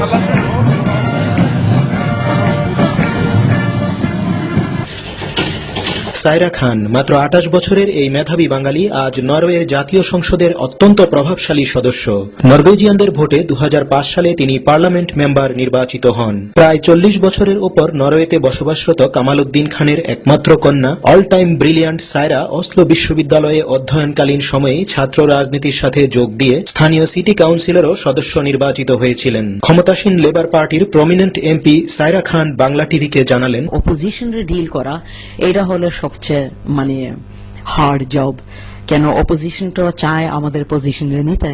Hello. Saira খান। মাত্র আঠাশ বছরের এই মেধাবী বাঙালি আজ নরওয়ের জাতীয় সংসদের অত্যন্ত প্রভাবশালী সদস্য। নরওয়েজিয়ানদের ভোটে দু সালে তিনি পার্লামেন্ট মেম্বার নির্বাচিত হন। প্রায় চল্লিশ বছরের ওপর নরওয়েতে বসবাসরত কামাল উদ্দিন খানের একমাত্র কন্যা all time brilliant Saira Oslo বিশ্ববিদ্যালয়ে অধ্যয়নকালীন সময়ে ছাত্র রাজনীতির সাথে যোগ দিয়ে স্থানীয় সিটি কাউন্সিলরও সদস্য নির্বাচিত হয়েছিলেন। ক্ষমতাসীন লেবার পার্টির প্রমিনেন্ট এমপি সায়রা খান বাংলা টিভিকে জানালেন অপোজিশনের ডিল করা এটা হলো সবচেয়ে মানে হার্ড জব কেন অপোজিশনটা চায় আমাদের পজিশনে নিতে?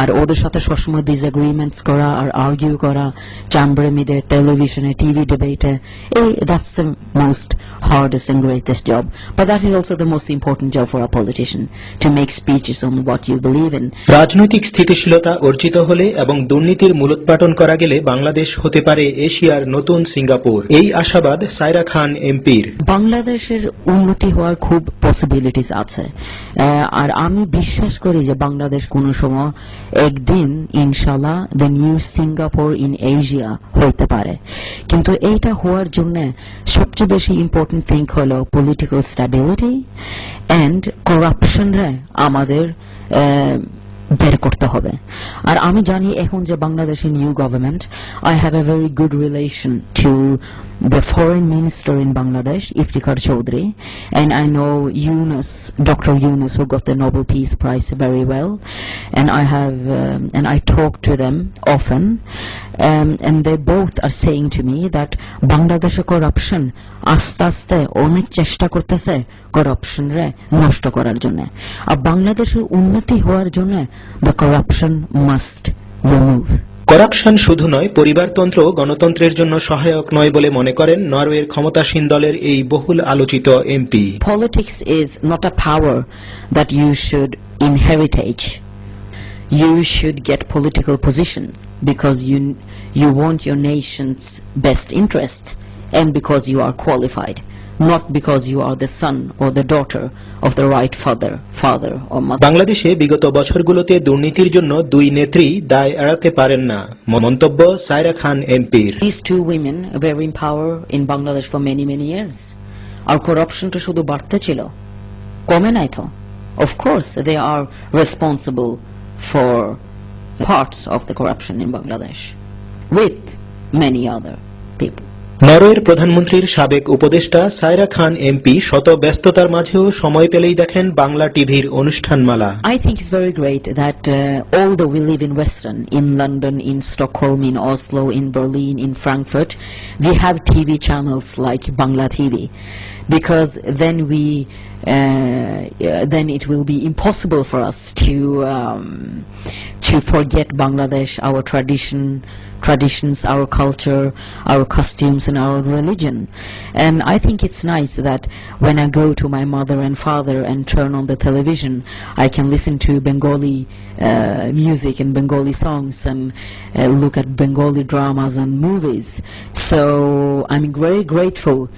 আর ওদের সাথে সবসময় ডিসএগ্রিমেন্টস করা আর আর্গিউ করা চ্যাম্বারে মিডে টেলিভিশনে টিভি ডিবেটে এই that's the most hardest and greatest job but that is also the most important job for a politician to make speeches on what you believe in রাজনৈতিক স্থিতিশীলতা অর্জিত হলে এবং দুর্নীতির মূলোৎপাটন করা গেলে বাংলাদেশ হতে পারে এশিয়ার নতুন সিঙ্গাপুর। এই আশাবাদ সাইরা খান এমপির। বাংলাদেশের উন্নতি হওয়ার খুব পসিবিলিটিস আছে। আর আমি বিশ্বাস করি যে বাংলাদেশ কোনো সময় একদিন ইনশাল্লাহ the new Singapore in Asia হইতে পারে। কিন্তু এইটা হওয়ার জন্য সবচেয়ে বেশি ইম্পর্টেন্ট থিং হলো পলিটিক্যাল স্ট্যাবিলিটি অ্যান্ড করাপশনরা আমাদের বের করতে হবে আর আমি জানি এখন যে বাংলাদেশের new government I have a very good relation to the foreign minister in Bangladesh Iftikhar Chowdhury and I know Yunus, doctor who got the Nobel Peace Prize very well, and I have, um, and I talk to them often, um, and they both are saying to me that বাংলাদেশে corruption আস্তে আস্তে অনেক চেষ্টা করতেছে corruption রে নষ্ট করার জন্য আর বাংলাদেশের উন্নতি হওয়ার জন্য the corruption must remove. Corruption শুধু নয় পরিবারতন্ত্র গণতন্ত্রের জন্য সহায়ক নয় বলে মনে করেন নরওয়ের ক্ষমতাসীন দলের এই বহুল আলোচিত MP Politics is not a power that you should inheritage. You should get political positions because you you want your nation's best interest and because you are qualified, not because you are the son or the daughter of the right father, father or mother. বাংলাদেশে বিগত বছরগুলোতে দুর্নীতির জন্য দুই নেত্রী দায় এড়াতে পারেন না মন্তব্য সায়রা খান এমপির These two women were in power in Bangladesh for many, many years. আর করপশনটা শুধু বাড়তে ছিল কমে নাই তো Of course, they are responsible for parts of the corruption in Bangladesh with many other people. নরওয়ের প্রধানমন্ত্রীর সাবেক উপদেষ্টা সায়রা খান এমপি শত ব্যস্ততার মাঝেও সময় পেলেই দেখেন বাংলা টিভির অনুষ্ঠানমালা think it's very great that uh, although we live in Western, in London, in Stockholm, in Oslo, in Berlin, in Frankfurt, we have TV channels like Bangla TV, because then we, uh, uh, then it will be impossible for us to forget Bangladesh, our tradition, traditions, our culture, our costumes, and our religion. And I think it's nice that when I go to my mother and father and turn on the television, I can listen to Bengali uh, music and Bengali songs and uh, look at Bengali dramas and movies. So I'm very grateful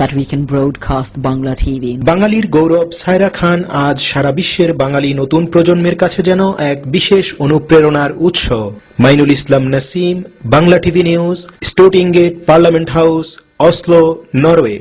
that we can broadcast Bangla TV. বাঙালির গৌরব, সায়রা খান, আজ সারা বিশ্বের বাঙালি নতুন প্রজন্মের কাছে যেন এক বিশেষ অনুপ্রেরণার উৎস Mainul Islam Nasim, Bangla TV news Stortinget, parliament house, Oslo, Norway